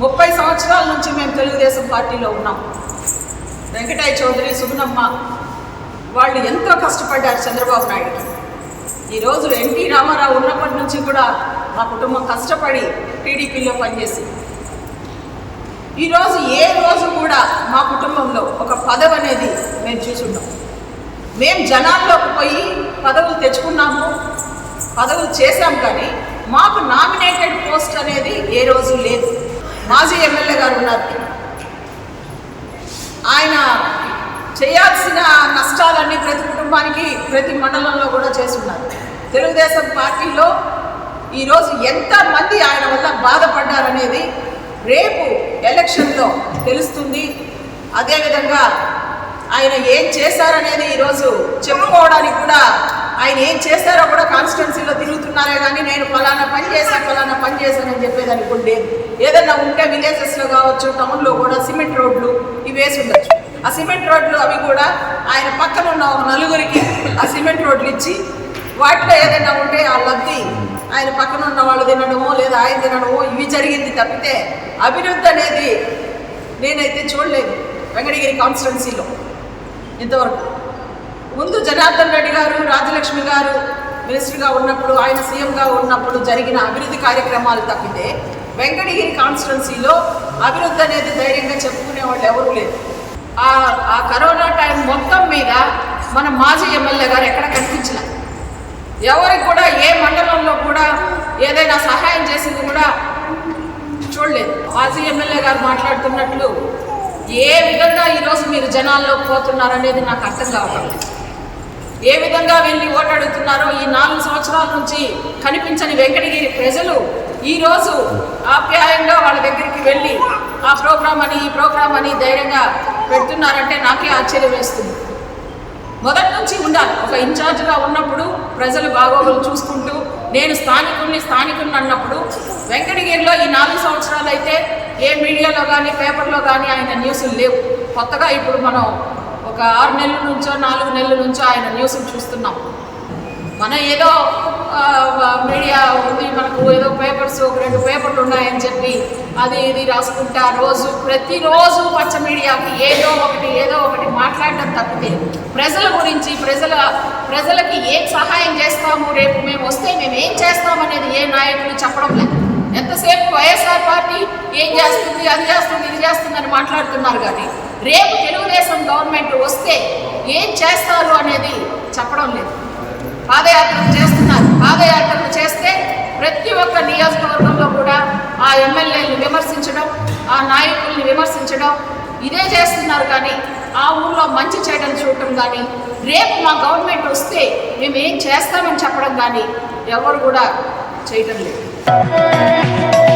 ముప్పై సంవత్సరాల నుంచి మేము తెలుగుదేశం పార్టీలో ఉన్నాం. వెంకటయ్య చౌదరి సుగుణమ్మ వాళ్ళు ఎంతో కష్టపడ్డారు చంద్రబాబు నాయుడు ఈరోజు ఎన్టీ రామారావు ఉన్నప్పటి నుంచి కూడా మా కుటుంబం కష్టపడి టీడీపీలో పనిచేసి ఈరోజు ఏ రోజు కూడా మా కుటుంబంలో ఒక పదవి అనేది మేము చూసున్నాం మేము జనాల్లోకి పోయి పదవులు తెచ్చుకున్నాము పదవులు చేశాం కానీ మాకు నామినేటెడ్ పోస్ట్ అనేది ఏ రోజు లేదు. మాజీ ఎమ్మెల్యే గారు ఉన్నారు. ఆయన చేయాల్సిన నష్టాలన్నీ ప్రతి కుటుంబానికి ప్రతి మండలంలో కూడా చేస్తున్నారు. తెలుగుదేశం పార్టీలో ఈరోజు ఎంతమంది ఆయన వల్ల బాధపడ్డారనేది రేపు ఎలక్షన్లో తెలుస్తుంది. అదేవిధంగా ఆయన ఏం చేశారనేది ఈరోజు చెప్పుకోవడానికి కూడా ఆయన ఏం చేశారో కూడా కాన్స్టిట్యున్సీలో తిరుగుతున్నారే కానీ నేను ఫలానా పని చేశాను ఫలానా పని చేశానని చెప్పేదానికి కూడా ఏదన్నా ఉంటే విలేజెస్లో కావచ్చు టౌన్లో కూడా సిమెంట్ రోడ్లు ఇవి వేసి ఉండొచ్చు. ఆ సిమెంట్ రోడ్లు అవి కూడా ఆయన పక్కన ఉన్న ఒక నలుగురికి ఆ సిమెంట్ రోడ్లు ఇచ్చి వాటిలో ఏదైనా ఉంటే ఆ లబ్ధి ఆయన పక్కన ఉన్న వాళ్ళు తినడమో లేదా ఆయన తినడమో ఇవి జరిగింది తప్పితే అభివృద్ధి అనేది నేనైతే చూడలేదు. వెంకటగిరి కాన్స్టిట్యున్సీలో ఇంతవరకు. ముందు జనార్దన్ రెడ్డి గారు రాజలక్ష్మి గారు మినిస్టర్గా ఉన్నప్పుడు ఆయన సీఎంగా ఉన్నప్పుడు జరిగిన అభివృద్ధి కార్యక్రమాలు తప్పితే వెంకటగిరి కాన్స్టిట్యున్సీలో అభివృద్ధి అనేది ధైర్యంగా చెప్పుకునే వాళ్ళు ఎవరు లేరు. ఆ ఆ కరోనా టైం మొత్తం మీద మన మాజీ ఎమ్మెల్యే గారు ఎక్కడ కనిపించిన ఎవరికి కూడా ఏ మండలంలో కూడా ఏదైనా సహాయం చేసింది కూడా చూడలేదు. మాజీ ఎమ్మెల్యే గారు మాట్లాడుతున్నట్లు ఏ విధంగా ఈరోజు మీరు జనాల్లో పోతున్నారు అనేది నాకు అర్థం కావటం ఏ విధంగా వెళ్ళి ఓటాడుతున్నారో ఈ నాలుగు సంవత్సరాల నుంచి కనిపించని వెంకటగిరి ప్రజలు ఈరోజు ఆప్యాయంగా వాళ్ళ దగ్గరికి వెళ్ళి ఆ ప్రోగ్రాం అని ఈ ప్రోగ్రాం అని ధైర్యంగా పెడుతున్నారంటే నాకే ఆశ్చర్యం వేస్తుంది. మొదటి నుంచి ఉండాలి. ఒక ఇన్ఛార్జ్గా ఉన్నప్పుడు ప్రజలు బాగోగులు చూసుకుంటూ నేను స్థానికుల్ని స్థానికుల్ని అన్నప్పుడు వెంకటగిరిలో ఈ నాలుగు సంవత్సరాలు అయితే ఏ మీడియాలో కానీ పేపర్లో కానీ ఆయన న్యూస్లు లేవు. కొత్తగా ఇప్పుడు మనం ఒక ఆరు నెలల నుంచో నాలుగు నెలల నుంచో ఆయన న్యూస్లు చూస్తున్నాం. మనం ఏదో మీడియా ఉంది ఏదో పేపర్స్ ఒక రెండు పేపర్లు ఉన్నాయని చెప్పి అది ఇది రాసుకుంటా రోజు ప్రతిరోజు పచ్చ మీడియాకి ఏదో ఒకటి ఏదో ఒకటి మాట్లాడడం తప్పితే ప్రజల గురించి ప్రజల ప్రజలకి ఏం సహాయం చేస్తాము? రేపు మేము వస్తే మేము ఏం చేస్తామనేది ఏ నాయకులు చెప్పడం లేదు. ఎంతసేపు వైఎస్ఆర్ పార్టీ ఏం చేస్తుంది అది చేస్తుంది ఇది చేస్తుందని మాట్లాడుతున్నారు కానీ రేపు తెలుగుదేశం గవర్నమెంట్ వస్తే ఏం చేస్తారు అనేది చెప్పడం లేదు. పాదయాత్రలు చేస్తున్నారు. పాదయాత్రలు ఒక్క నియోజకవర్గంలో కూడా ఆ ఎమ్మెల్యేని విమర్శించడం ఆ నాయకుల్ని విమర్శించడం ఇదే చేస్తున్నారు కానీ ఆ ఊళ్ళో మంచి చేయడం చూడటం కానీ రేపు మా గవర్నమెంట్ వస్తే మేము ఏం చేస్తామని చెప్పడం కానీ ఎవరు కూడా చేయటం లేదు.